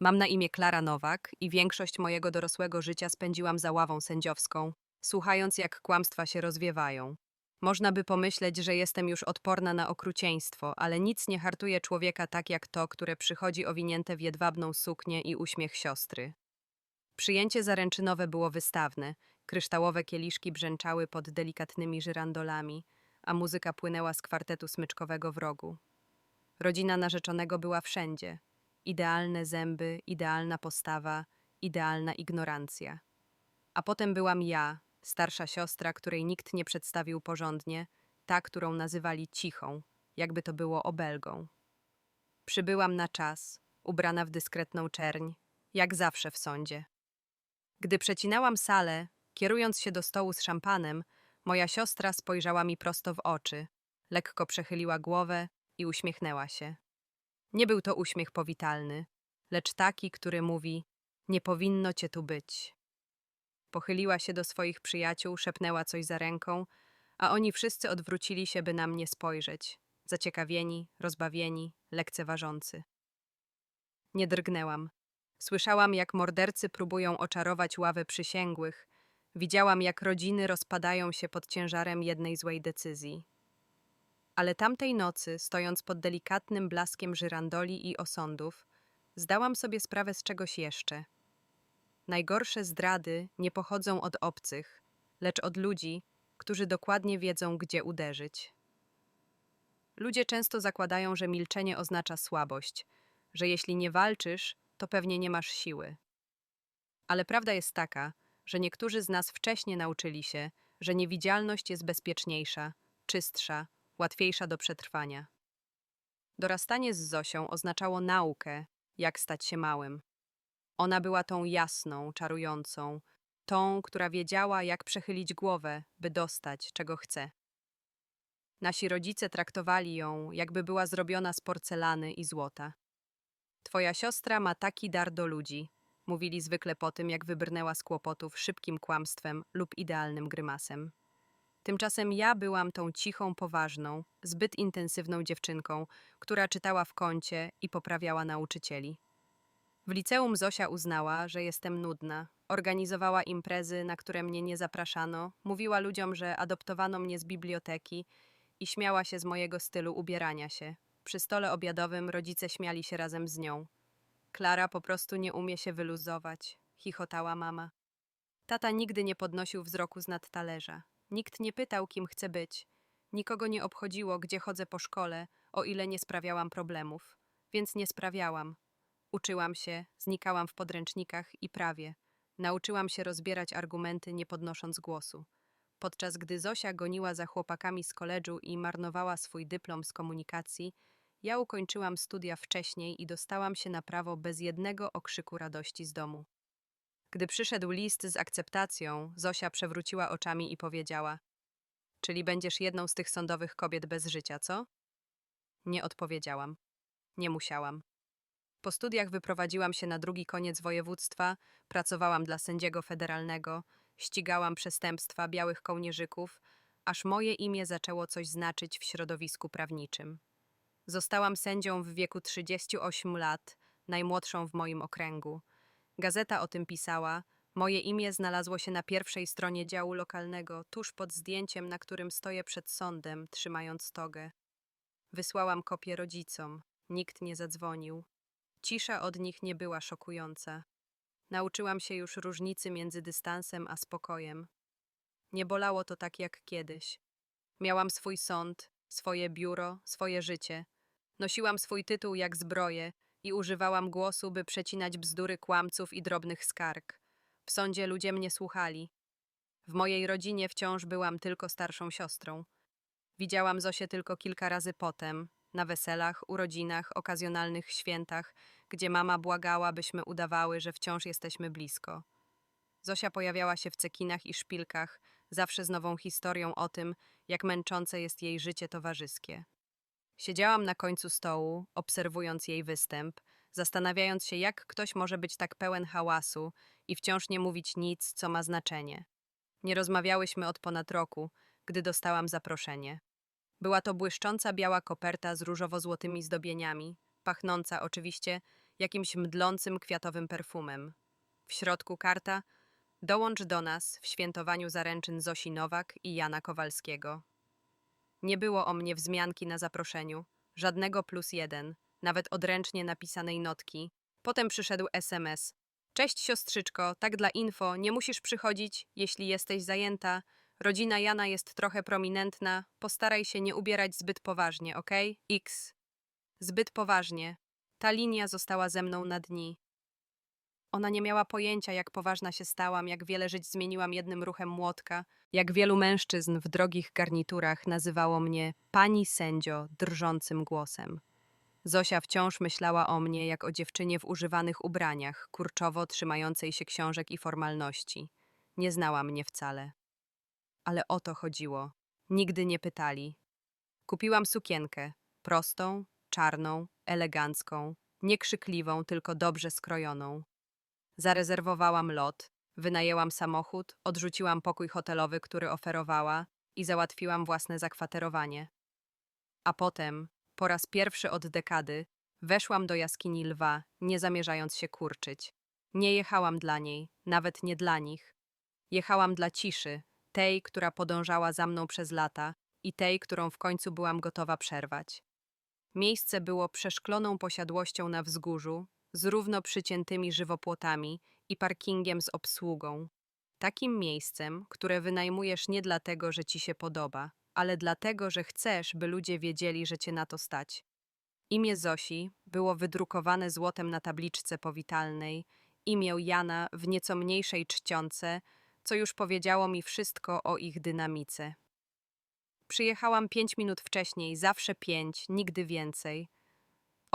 Mam na imię Klara Nowak i większość mojego dorosłego życia spędziłam za ławą sędziowską, słuchając jak kłamstwa się rozwiewają. Można by pomyśleć, że jestem już odporna na okrucieństwo, ale nic nie hartuje człowieka tak jak to, które przychodzi owinięte w jedwabną suknię i uśmiech siostry. Przyjęcie zaręczynowe było wystawne, kryształowe kieliszki brzęczały pod delikatnymi żyrandolami, a muzyka płynęła z kwartetu smyczkowego w rogu. Rodzina narzeczonego była wszędzie. Idealne zęby, idealna postawa, idealna ignorancja. A potem byłam ja, starsza siostra, której nikt nie przedstawił porządnie, ta, którą nazywali cichą, jakby to było obelgą. Przybyłam na czas, ubrana w dyskretną czerń, jak zawsze w sądzie. Gdy przecinałam salę, kierując się do stołu z szampanem, moja siostra spojrzała mi prosto w oczy, lekko przechyliła głowę i uśmiechnęła się. Nie był to uśmiech powitalny, lecz taki, który mówi: Nie powinno cię tu być. Pochyliła się do swoich przyjaciół, szepnęła coś za ręką, a oni wszyscy odwrócili się, by na mnie spojrzeć, zaciekawieni, rozbawieni, lekceważący. Nie drgnęłam. Słyszałam, jak mordercy próbują oczarować ławę przysięgłych. Widziałam, jak rodziny rozpadają się pod ciężarem jednej złej decyzji. Ale tamtej nocy, stojąc pod delikatnym blaskiem żyrandoli i osądów, zdałam sobie sprawę z czegoś jeszcze. Najgorsze zdrady nie pochodzą od obcych, lecz od ludzi, którzy dokładnie wiedzą, gdzie uderzyć. Ludzie często zakładają, że milczenie oznacza słabość, że jeśli nie walczysz, to pewnie nie masz siły. Ale prawda jest taka, że niektórzy z nas wcześniej nauczyli się, że niewidzialność jest bezpieczniejsza, czystsza, łatwiejsza do przetrwania. Dorastanie z Zosią oznaczało naukę, jak stać się małym. Ona była tą jasną, czarującą, tą, która wiedziała, jak przechylić głowę, by dostać, czego chce. Nasi rodzice traktowali ją, jakby była zrobiona z porcelany i złota. Twoja siostra ma taki dar do ludzi, mówili zwykle po tym, jak wybrnęła z kłopotów szybkim kłamstwem lub idealnym grymasem. Tymczasem ja byłam tą cichą, poważną, zbyt intensywną dziewczynką, która czytała w kącie i poprawiała nauczycieli. W liceum Zosia uznała, że jestem nudna. Organizowała imprezy, na które mnie nie zapraszano, mówiła ludziom, że adoptowano mnie z biblioteki i śmiała się z mojego stylu ubierania się. Przy stole obiadowym rodzice śmiali się razem z nią. Klara po prostu nie umie się wyluzować, chichotała mama. Tata nigdy nie podnosił wzroku z nad talerza. Nikt nie pytał, kim chcę być. Nikogo nie obchodziło, gdzie chodzę po szkole, o ile nie sprawiałam problemów. Więc nie sprawiałam. Uczyłam się, znikałam w podręcznikach i prawie. Nauczyłam się rozbierać argumenty, nie podnosząc głosu. Podczas gdy Zosia goniła za chłopakami z koledżu i marnowała swój dyplom z komunikacji, ja ukończyłam studia wcześniej i dostałam się na prawo bez jednego okrzyku radości z domu. Gdy przyszedł list z akceptacją, Zosia przewróciła oczami i powiedziała: Czyli będziesz jedną z tych sądowych kobiet bez życia, co? Nie odpowiedziałam. Nie musiałam. Po studiach wyprowadziłam się na drugi koniec województwa, pracowałam dla sędziego federalnego, ścigałam przestępstwa białych kołnierzyków, aż moje imię zaczęło coś znaczyć w środowisku prawniczym. Zostałam sędzią w wieku 38 lat, najmłodszą w moim okręgu. Gazeta o tym pisała. Moje imię znalazło się na pierwszej stronie działu lokalnego, tuż pod zdjęciem, na którym stoję przed sądem, trzymając togę. Wysłałam kopię rodzicom. Nikt nie zadzwonił. Cisza od nich nie była szokująca. Nauczyłam się już różnicy między dystansem a spokojem. Nie bolało to tak jak kiedyś. Miałam swój sąd, swoje biuro, swoje życie. Nosiłam swój tytuł jak zbroję i używałam głosu, by przecinać bzdury kłamców i drobnych skarg. W sądzie ludzie mnie słuchali. W mojej rodzinie wciąż byłam tylko starszą siostrą. Widziałam Zosię tylko kilka razy potem, na weselach, urodzinach, okazjonalnych świętach, gdzie mama błagała, byśmy udawały, że wciąż jesteśmy blisko. Zosia pojawiała się w cekinach i szpilkach, zawsze z nową historią o tym, jak męczące jest jej życie towarzyskie. Siedziałam na końcu stołu, obserwując jej występ, zastanawiając się, jak ktoś może być tak pełen hałasu i wciąż nie mówić nic, co ma znaczenie. Nie rozmawiałyśmy od ponad roku, gdy dostałam zaproszenie. Była to błyszcząca biała koperta z różowo-złotymi zdobieniami, pachnąca oczywiście jakimś mdlącym kwiatowym perfumem. W środku karta Dołącz do nas w świętowaniu zaręczyn Zosi Nowak i Jana Kowalskiego. Nie było o mnie wzmianki na zaproszeniu, żadnego plus jeden, nawet odręcznie napisanej notki. Potem przyszedł SMS. Cześć siostrzyczko, tak dla info, nie musisz przychodzić, jeśli jesteś zajęta. Rodzina Jana jest trochę prominentna, postaraj się nie ubierać zbyt poważnie, ok? X. Zbyt poważnie. Ta linia została ze mną na dni. Ona nie miała pojęcia, jak poważna się stałam, jak wiele żyć zmieniłam jednym ruchem młotka, jak wielu mężczyzn w drogich garniturach nazywało mnie pani sędzio drżącym głosem. Zosia wciąż myślała o mnie jak o dziewczynie w używanych ubraniach, kurczowo trzymającej się książek i formalności. Nie znała mnie wcale. Ale o to chodziło. Nigdy nie pytali. Kupiłam sukienkę, prostą, czarną, elegancką, niekrzykliwą, tylko dobrze skrojoną. Zarezerwowałam lot, wynajęłam samochód, odrzuciłam pokój hotelowy, który oferowała i załatwiłam własne zakwaterowanie. A potem, po raz pierwszy od dekady, weszłam do jaskini lwa, nie zamierzając się kurczyć. Nie jechałam dla niej, nawet nie dla nich. Jechałam dla ciszy, tej, która podążała za mną przez lata i tej, którą w końcu byłam gotowa przerwać. Miejsce było przeszkloną posiadłością na wzgórzu, z równo przyciętymi żywopłotami i parkingiem z obsługą. Takim miejscem, które wynajmujesz nie dlatego, że ci się podoba, ale dlatego, że chcesz, by ludzie wiedzieli, że cię na to stać. Imię Zosi było wydrukowane złotem na tabliczce powitalnej, imię Jana w nieco mniejszej czcionce, co już powiedziało mi wszystko o ich dynamice. Przyjechałam pięć minut wcześniej, zawsze pięć, nigdy więcej.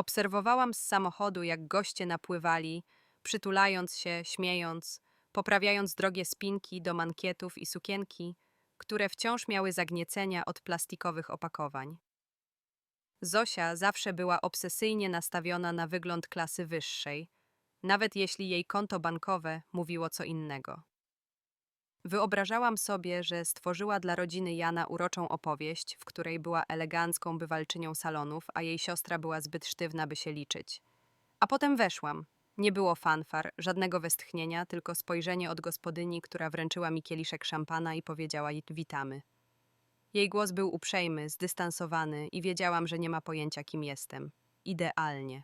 Obserwowałam z samochodu, jak goście napływali, przytulając się, śmiejąc, poprawiając drogie spinki do mankietów i sukienki, które wciąż miały zagniecenia od plastikowych opakowań. Zosia zawsze była obsesyjnie nastawiona na wygląd klasy wyższej, nawet jeśli jej konto bankowe mówiło co innego. Wyobrażałam sobie, że stworzyła dla rodziny Jana uroczą opowieść, w której była elegancką bywalczynią salonów, a jej siostra była zbyt sztywna, by się liczyć. A potem weszłam. Nie było fanfar, żadnego westchnienia, tylko spojrzenie od gospodyni, która wręczyła mi kieliszek szampana i powiedziała witamy. Jej głos był uprzejmy, zdystansowany i wiedziałam, że nie ma pojęcia, kim jestem. Idealnie.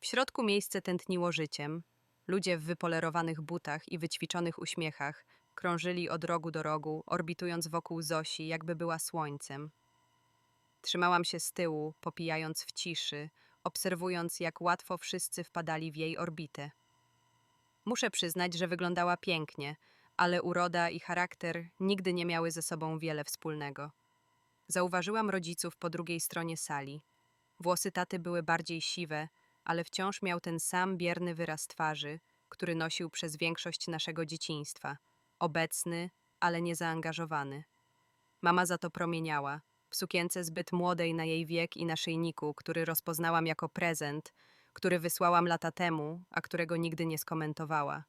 W środku miejsce tętniło życiem. Ludzie w wypolerowanych butach i wyćwiczonych uśmiechach Krążyli od rogu do rogu, orbitując wokół Zosi, jakby była słońcem. Trzymałam się z tyłu, popijając w ciszy, obserwując, jak łatwo wszyscy wpadali w jej orbitę. Muszę przyznać, że wyglądała pięknie, ale uroda i charakter nigdy nie miały ze sobą wiele wspólnego. Zauważyłam rodziców po drugiej stronie sali. Włosy taty były bardziej siwe, ale wciąż miał ten sam bierny wyraz twarzy, który nosił przez większość naszego dzieciństwa – obecny, ale niezaangażowany. Mama za to promieniała, w sukience zbyt młodej na jej wiek i naszyjniku, który rozpoznałam jako prezent, który wysłałam lata temu, a którego nigdy nie skomentowała.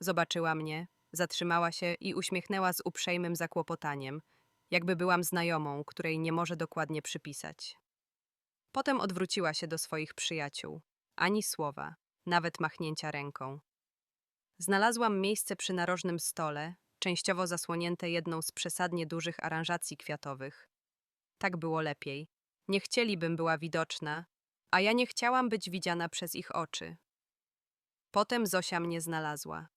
Zobaczyła mnie, zatrzymała się i uśmiechnęła z uprzejmym zakłopotaniem, jakby byłam znajomą, której nie może dokładnie przypisać. Potem odwróciła się do swoich przyjaciół. Ani słowa, nawet machnięcia ręką. Znalazłam miejsce przy narożnym stole, częściowo zasłonięte jedną z przesadnie dużych aranżacji kwiatowych. Tak było lepiej. Nie chcieli, była widoczna, a ja nie chciałam być widziana przez ich oczy. Potem Zosia mnie znalazła.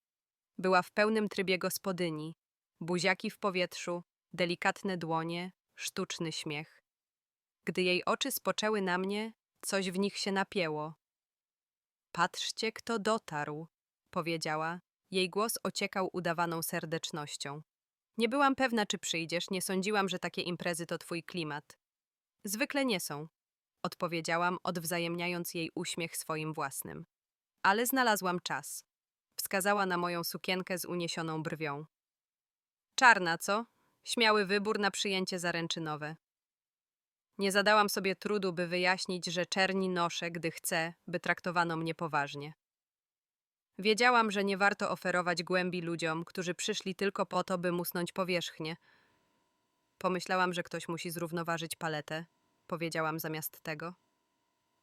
Była w pełnym trybie gospodyni, buziaki w powietrzu, delikatne dłonie, sztuczny śmiech. Gdy jej oczy spoczęły na mnie, coś w nich się napięło. Patrzcie, kto dotarł, powiedziała. Jej głos ociekał udawaną serdecznością. Nie byłam pewna, czy przyjdziesz, nie sądziłam, że takie imprezy to twój klimat. Zwykle nie są, odpowiedziałam, odwzajemniając jej uśmiech swoim własnym. Ale znalazłam czas. Wskazała na moją sukienkę z uniesioną brwią. Czarna, co? Śmiały wybór na przyjęcie zaręczynowe. Nie zadałam sobie trudu, by wyjaśnić, że czerni noszę, gdy chcę, by traktowano mnie poważnie. Wiedziałam, że nie warto oferować głębi ludziom, którzy przyszli tylko po to, by musnąć powierzchnię. Pomyślałam, że ktoś musi zrównoważyć paletę. Powiedziałam zamiast tego.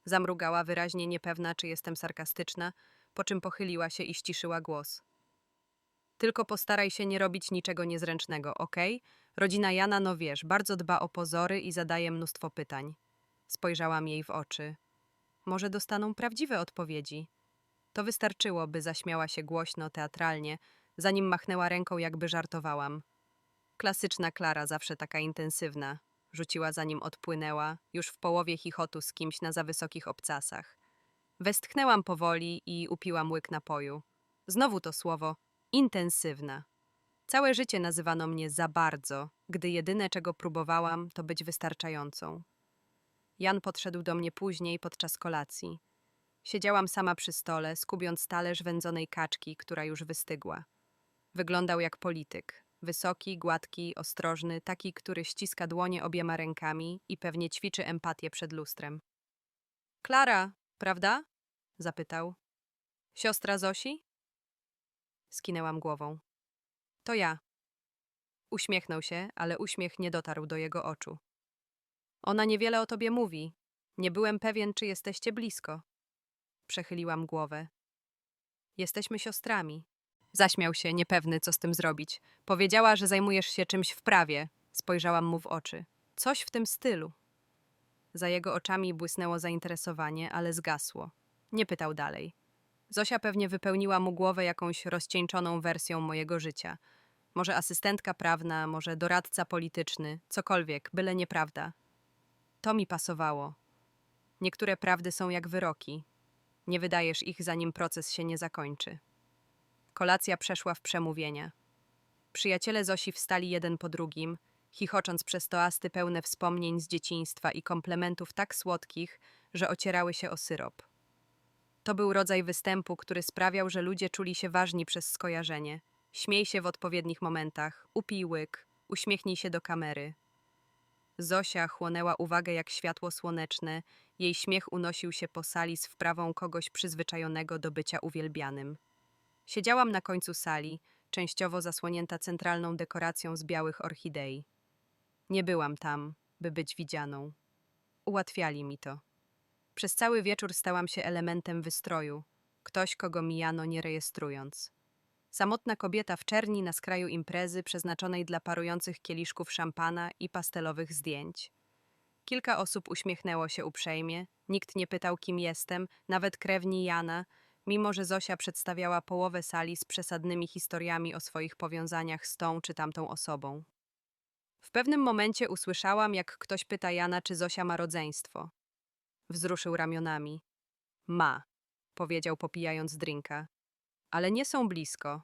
Zamrugała wyraźnie niepewna, czy jestem sarkastyczna, po czym pochyliła się i ściszyła głos. Tylko postaraj się nie robić niczego niezręcznego, okej? Rodzina Jana, no wiesz, bardzo dba o pozory i zadaje mnóstwo pytań. Spojrzałam jej w oczy. Może dostaną prawdziwe odpowiedzi. To wystarczyło, by zaśmiała się głośno, teatralnie, zanim machnęła ręką, jakby żartowałam. Klasyczna Klara, zawsze taka intensywna. Rzuciła zanim odpłynęła, już w połowie chichotu z kimś na za wysokich obcasach. Westchnęłam powoli i upiłam łyk napoju. Znowu to słowo intensywna. Całe życie nazywano mnie za bardzo, gdy jedyne, czego próbowałam, to być wystarczającą. Jan podszedł do mnie później podczas kolacji. Siedziałam sama przy stole, skubiąc talerz wędzonej kaczki, która już wystygła. Wyglądał jak polityk. Wysoki, gładki, ostrożny, taki, który ściska dłonie obiema rękami i pewnie ćwiczy empatię przed lustrem. Klara, prawda? zapytał. Siostra Zosi? Skinęłam głową. To ja. Uśmiechnął się, ale uśmiech nie dotarł do jego oczu. Ona niewiele o tobie mówi. Nie byłem pewien, czy jesteście blisko. Przechyliłam głowę. Jesteśmy siostrami. Zaśmiał się, niepewny, co z tym zrobić. Powiedziała, że zajmujesz się czymś w prawie. Spojrzałam mu w oczy. Coś w tym stylu. Za jego oczami błysnęło zainteresowanie, ale zgasło. Nie pytał dalej. Zosia pewnie wypełniła mu głowę jakąś rozcieńczoną wersją mojego życia. Może asystentka prawna, może doradca polityczny, cokolwiek, byle nieprawda. To mi pasowało. Niektóre prawdy są jak wyroki. Nie wydajesz ich, zanim proces się nie zakończy. Kolacja przeszła w przemówienia. Przyjaciele Zosi wstali jeden po drugim, chichocząc przez toasty pełne wspomnień z dzieciństwa i komplementów tak słodkich, że ocierały się o syrop. To był rodzaj występu, który sprawiał, że ludzie czuli się ważni przez skojarzenie. Śmiej się w odpowiednich momentach, upij łyk, uśmiechnij się do kamery. Zosia chłonęła uwagę jak światło słoneczne, jej śmiech unosił się po sali z wprawą kogoś przyzwyczajonego do bycia uwielbianym. Siedziałam na końcu sali, częściowo zasłonięta centralną dekoracją z białych orchidei. Nie byłam tam, by być widzianą. Ułatwiali mi to. Przez cały wieczór stałam się elementem wystroju, ktoś, kogo mijano nie rejestrując. Samotna kobieta w czerni na skraju imprezy przeznaczonej dla parujących kieliszków szampana i pastelowych zdjęć. Kilka osób uśmiechnęło się uprzejmie, nikt nie pytał, kim jestem, nawet krewni Jana, mimo że Zosia przedstawiała połowę sali z przesadnymi historiami o swoich powiązaniach z tą czy tamtą osobą. W pewnym momencie usłyszałam, jak ktoś pyta Jana, czy Zosia ma rodzeństwo. Wzruszył ramionami. Ma, powiedział popijając drinka. Ale nie są blisko.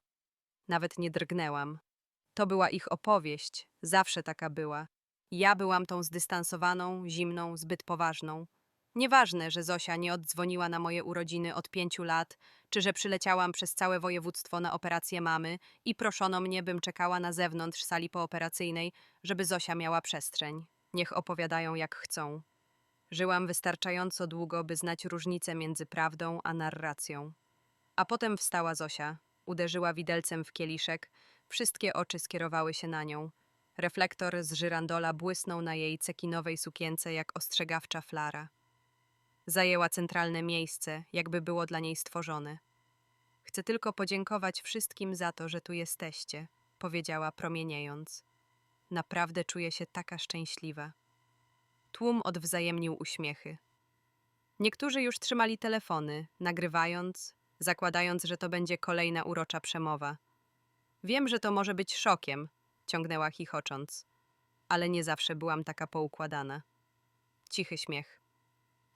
Nawet nie drgnęłam. To była ich opowieść, zawsze taka była. Ja byłam tą zdystansowaną, zimną, zbyt poważną. Nieważne, że Zosia nie oddzwoniła na moje urodziny od pięciu lat, czy że przyleciałam przez całe województwo na operację mamy i proszono mnie, bym czekała na zewnątrz sali pooperacyjnej, żeby Zosia miała przestrzeń. Niech opowiadają jak chcą. Żyłam wystarczająco długo, by znać różnicę między prawdą a narracją. A potem wstała Zosia, uderzyła widelcem w kieliszek, wszystkie oczy skierowały się na nią. Reflektor z żyrandola błysnął na jej cekinowej sukience jak ostrzegawcza flara. Zajęła centralne miejsce, jakby było dla niej stworzone. Chcę tylko podziękować wszystkim za to, że tu jesteście, powiedziała promieniejąc. Naprawdę czuję się taka szczęśliwa. Tłum odwzajemnił uśmiechy. Niektórzy już trzymali telefony, nagrywając, zakładając, że to będzie kolejna urocza przemowa. Wiem, że to może być szokiem, ciągnęła chichocząc, ale nie zawsze byłam taka poukładana. Cichy śmiech.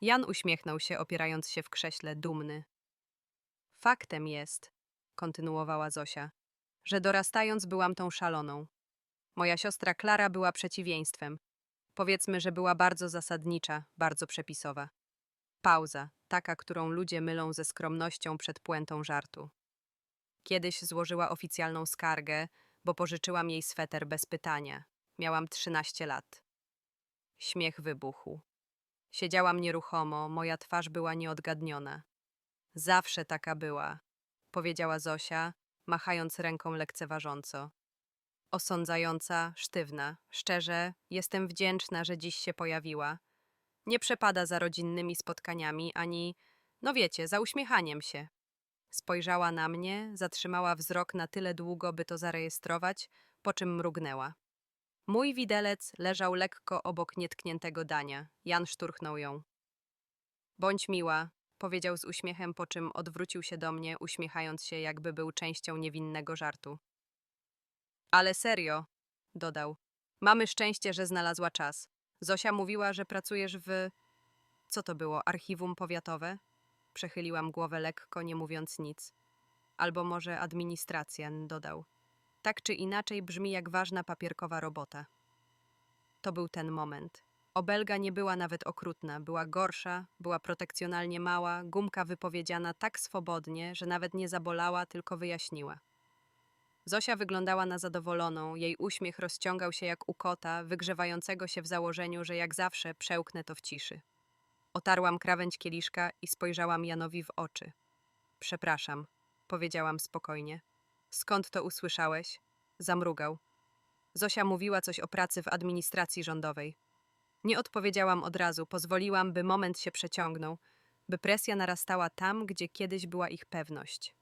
Jan uśmiechnął się, opierając się w krześle, dumny. Faktem jest, kontynuowała Zosia, że dorastając byłam tą szaloną. Moja siostra Klara była przeciwieństwem. Powiedzmy, że była bardzo zasadnicza, bardzo przepisowa. Pauza, taka, którą ludzie mylą ze skromnością przed puentą żartu. Kiedyś złożyła oficjalną skargę, bo pożyczyłam jej sweter bez pytania. Miałam trzynaście lat. Śmiech wybuchł. Siedziałam nieruchomo, moja twarz była nieodgadniona. Zawsze taka była, powiedziała Zosia, machając ręką lekceważąco. Osądzająca, sztywna. Szczerze, jestem wdzięczna, że dziś się pojawiła. Nie przepada za rodzinnymi spotkaniami ani, no wiecie, za uśmiechaniem się. Spojrzała na mnie, zatrzymała wzrok na tyle długo, by to zarejestrować, po czym mrugnęła. Mój widelec leżał lekko obok nietkniętego dania. Jan szturchnął ją. Bądź miła, powiedział z uśmiechem, po czym odwrócił się do mnie, uśmiechając się, jakby był częścią niewinnego żartu. Ale serio, dodał. Mamy szczęście, że znalazła czas. Zosia mówiła, że pracujesz w. Co to było? Archiwum powiatowe? Przechyliłam głowę lekko, nie mówiąc nic. Albo może administracja, dodał. Tak czy inaczej brzmi jak ważna papierkowa robota. To był ten moment. Obelga nie była nawet okrutna, była gorsza, była protekcjonalnie mała, gumka wypowiedziana tak swobodnie, że nawet nie zabolała, tylko wyjaśniła. Zosia wyglądała na zadowoloną, jej uśmiech rozciągał się jak u kota, wygrzewającego się w założeniu, że jak zawsze przełknę to w ciszy. Otarłam krawędź kieliszka i spojrzałam Janowi w oczy. Przepraszam, powiedziałam spokojnie. Skąd to usłyszałeś? Zamrugał. Zosia mówiła coś o pracy w administracji rządowej. Nie odpowiedziałam od razu, pozwoliłam, by moment się przeciągnął, by presja narastała tam, gdzie kiedyś była ich pewność.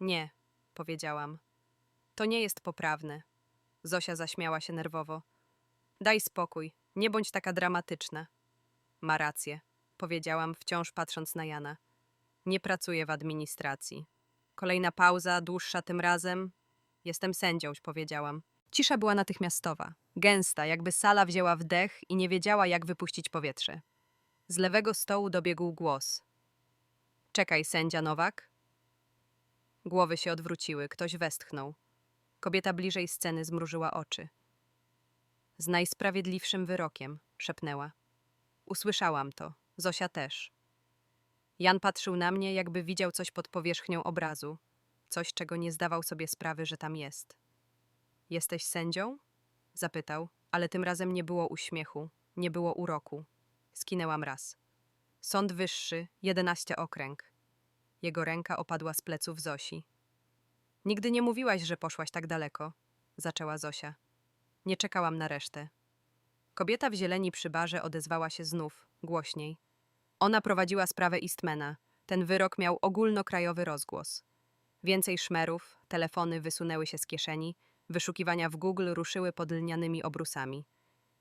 Nie, powiedziałam. To nie jest poprawne. Zosia zaśmiała się nerwowo. Daj spokój, nie bądź taka dramatyczna. Ma rację, powiedziałam, wciąż patrząc na Jana. Nie pracuję w administracji. Kolejna pauza, dłuższa tym razem. Jestem sędzią, powiedziałam. Cisza była natychmiastowa, gęsta, jakby sala wzięła wdech i nie wiedziała, jak wypuścić powietrze. Z lewego stołu dobiegł głos. Czekaj, sędzia Nowak. Głowy się odwróciły, ktoś westchnął. Kobieta bliżej sceny zmrużyła oczy. Z najsprawiedliwszym wyrokiem, szepnęła. Usłyszałam to, Zosia też. Jan patrzył na mnie, jakby widział coś pod powierzchnią obrazu, coś, czego nie zdawał sobie sprawy, że tam jest. Jesteś sędzią? Zapytał, ale tym razem nie było uśmiechu, nie było uroku. Skinęłam raz. Sąd wyższy, jedenaście okręg. Jego ręka opadła z pleców Zosi. Nigdy nie mówiłaś, że poszłaś tak daleko, zaczęła Zosia. Nie czekałam na resztę. Kobieta w zieleni przy barze odezwała się znów, głośniej. Ona prowadziła sprawę Eastmana. Ten wyrok miał ogólnokrajowy rozgłos. Więcej szmerów, telefony wysunęły się z kieszeni, wyszukiwania w Google ruszyły pod lnianymi obrusami.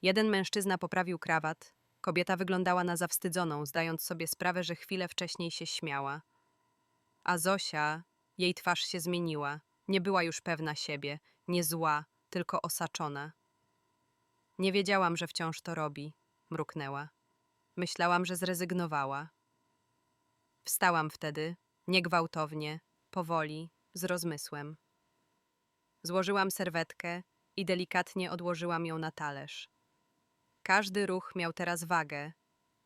Jeden mężczyzna poprawił krawat, kobieta wyglądała na zawstydzoną, zdając sobie sprawę, że chwilę wcześniej się śmiała. A Zosia, jej twarz się zmieniła. Nie była już pewna siebie, nie zła, tylko osaczona. Nie wiedziałam, że wciąż to robi, mruknęła. Myślałam, że zrezygnowała. Wstałam wtedy, niegwałtownie, powoli, z rozmysłem. Złożyłam serwetkę i delikatnie odłożyłam ją na talerz. Każdy ruch miał teraz wagę,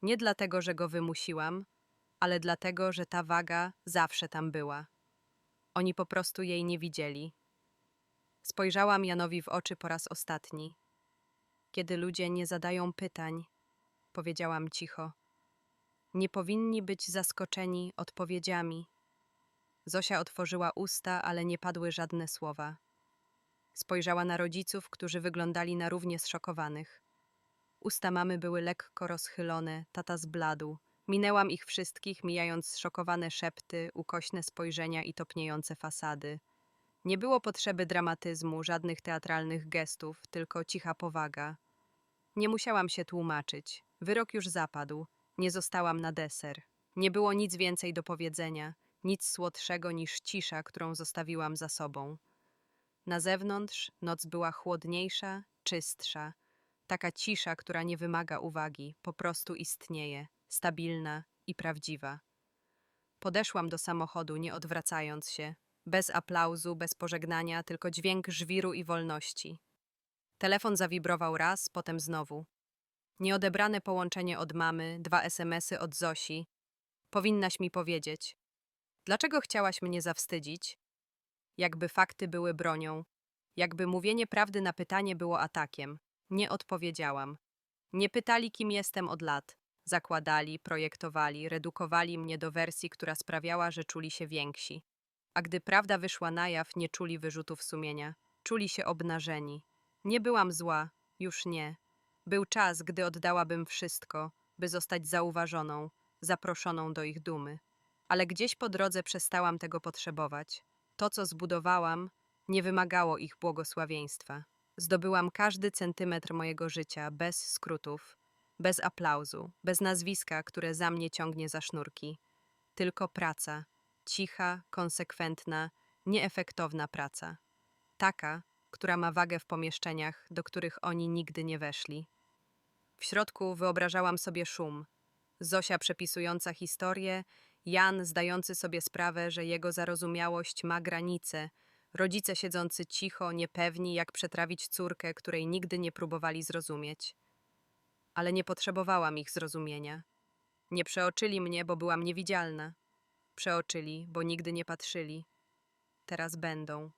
nie dlatego, że go wymusiłam, ale dlatego, że ta waga zawsze tam była. Oni po prostu jej nie widzieli. Spojrzałam Janowi w oczy po raz ostatni. Kiedy ludzie nie zadają pytań, powiedziałam cicho, nie powinni być zaskoczeni odpowiedziami. Zosia otworzyła usta, ale nie padły żadne słowa. Spojrzała na rodziców, którzy wyglądali na równie zszokowanych. Usta mamy były lekko rozchylone, tata zbladł. Minęłam ich wszystkich, mijając zszokowane szepty, ukośne spojrzenia i topniejące fasady. Nie było potrzeby dramatyzmu, żadnych teatralnych gestów, tylko cicha powaga. Nie musiałam się tłumaczyć. Wyrok już zapadł. Nie zostałam na deser. Nie było nic więcej do powiedzenia, nic słodszego niż cisza, którą zostawiłam za sobą. Na zewnątrz noc była chłodniejsza, czystsza. Taka cisza, która nie wymaga uwagi, po prostu istnieje, stabilna i prawdziwa. Podeszłam do samochodu, nie odwracając się, bez aplauzu, bez pożegnania, tylko dźwięk żwiru i wolności. Telefon zawibrował raz, potem znowu. Nieodebrane połączenie od mamy, dwa SMSy od Zosi. Powinnaś mi powiedzieć. Dlaczego chciałaś mnie zawstydzić? Jakby fakty były bronią, jakby mówienie prawdy na pytanie było atakiem. Nie odpowiedziałam. Nie pytali, kim jestem od lat. Zakładali, projektowali, redukowali mnie do wersji, która sprawiała, że czuli się więksi. A gdy prawda wyszła na jaw, nie czuli wyrzutów sumienia. Czuli się obnażeni. Nie byłam zła, już nie. Był czas, gdy oddałabym wszystko, by zostać zauważoną, zaproszoną do ich dumy. Ale gdzieś po drodze przestałam tego potrzebować. To, co zbudowałam, nie wymagało ich błogosławieństwa. Zdobyłam każdy centymetr mojego życia bez skrótów, bez aplauzu, bez nazwiska, które za mnie ciągnie za sznurki. Tylko praca, cicha, konsekwentna, nieefektowna praca. Taka, która ma wagę w pomieszczeniach, do których oni nigdy nie weszli. W środku wyobrażałam sobie szum. Zosia przepisująca historię, Jan zdający sobie sprawę, że jego zarozumiałość ma granice, rodzice siedzący cicho, niepewni, jak przetrawić córkę, której nigdy nie próbowali zrozumieć. Ale nie potrzebowałam ich zrozumienia. Nie przeoczyli mnie, bo byłam niewidzialna. Przeoczyli, bo nigdy nie patrzyli. Teraz będą.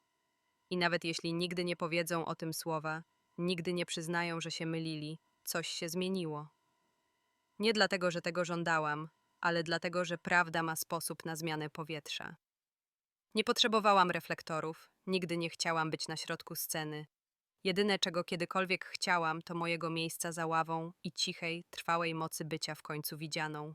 I nawet jeśli nigdy nie powiedzą o tym słowa, nigdy nie przyznają, że się mylili, coś się zmieniło. Nie dlatego, że tego żądałam, ale dlatego, że prawda ma sposób na zmianę powietrza. Nie potrzebowałam reflektorów, nigdy nie chciałam być na środku sceny. Jedyne, czego kiedykolwiek chciałam, to mojego miejsca za ławą i cichej, trwałej mocy bycia w końcu widzianą.